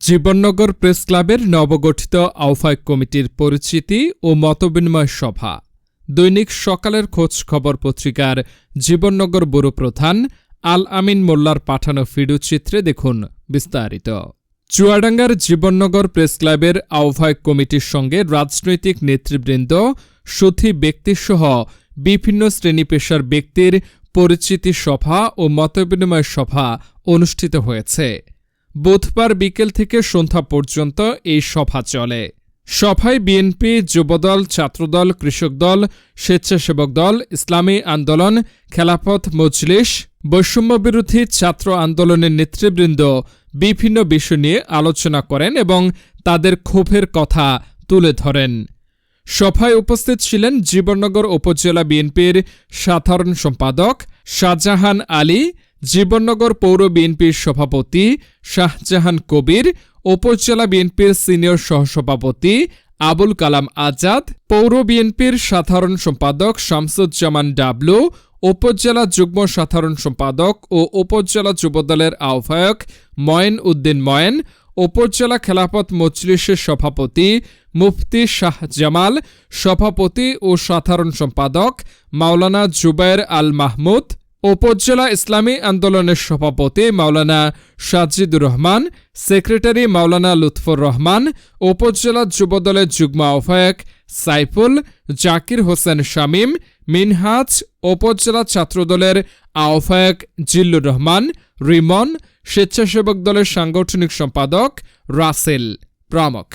Jibannagar press ক্লাবের নবগঠিত আহ্বায়ক কমিটির পরিচিতি ও মতবিনিময় সভা। দৈনিক সকালের খোঁজ খবর পত্রিকার জীবননগর ব্যুরো প্রধান আল আমিন মোল্লার পাঠানো ভিডিওচিত্রে দেখুন বিস্তারিত। চুয়াডাঙ্গার জীবননগর প্রেস ক্লাবের আহ্বায়ক কমিটির সঙ্গে রাজনৈতিক নেতৃবৃন্দ সুথি ব্যক্তিসহ বিভিন্ন শ্রেণি পেশার ব্যক্তির পরিচিতি সভা ও মতবিনিময় সভা অনুষ্ঠিত হয়েছে। বুধবার বিকেল থেকে সন্ধ্যা পর্যন্ত এই সভা চলে। সভায় বিএনপি, যুবদল, ছাত্রদল, কৃষক দল, স্বেচ্ছাসেবক দল, ইসলামী আন্দোলন খেলাফত মজলিস, বৈষম্যবিরোধী ছাত্র আন্দোলনের নেতৃবৃন্দ বিভিন্ন বিষয় নিয়ে আলোচনা করেন এবং তাদের ক্ষোভের কথা তুলে ধরেন। সভায় উপস্থিত ছিলেন জীবননগর উপজেলা বিএনপির সাধারণ সম্পাদক শাহজাহান আলী জীবননগর পৌর বিএনপির সভাপতি শাহজাহান কবির, উপজেলা বিএনপির সিনিয়র সহসভাপতি আবুল কালাম আজাদ, পৌর বিএনপির সাধারণ সম্পাদক শামসুজ্জামান ডাবলু, উপজেলা যুগ্ম সাধারণ সম্পাদক ও উপজেলা যুবদলের আহ্বায়ক ময়েন উদ্দিন ময়েন উপজেলা খেলাফত মজলিসের সভাপতি মুফতি শাহ জামাল, সভাপতি ও সাধারণ সম্পাদক মাওলানা জুবায়ের আল মাহমুদ উপজেলা ইসলামী আন্দোলনের সভাপতি মাওলানা সাজিদুর রহমান, সেক্রেটারি মাওলানা লুৎফর রহমান, উপজেলা যুবদলের যুগ্ম আহ্বায়ক সাইফুল, জাকির হোসেন শামীম, মিনহাজ উপজেলা ছাত্রদলের আহ্বায়ক জিল্লুর রহমান, রিমন স্বেচ্ছাসেবক দলের সাংগঠনিক সম্পাদক রাসেল প্রমুখ।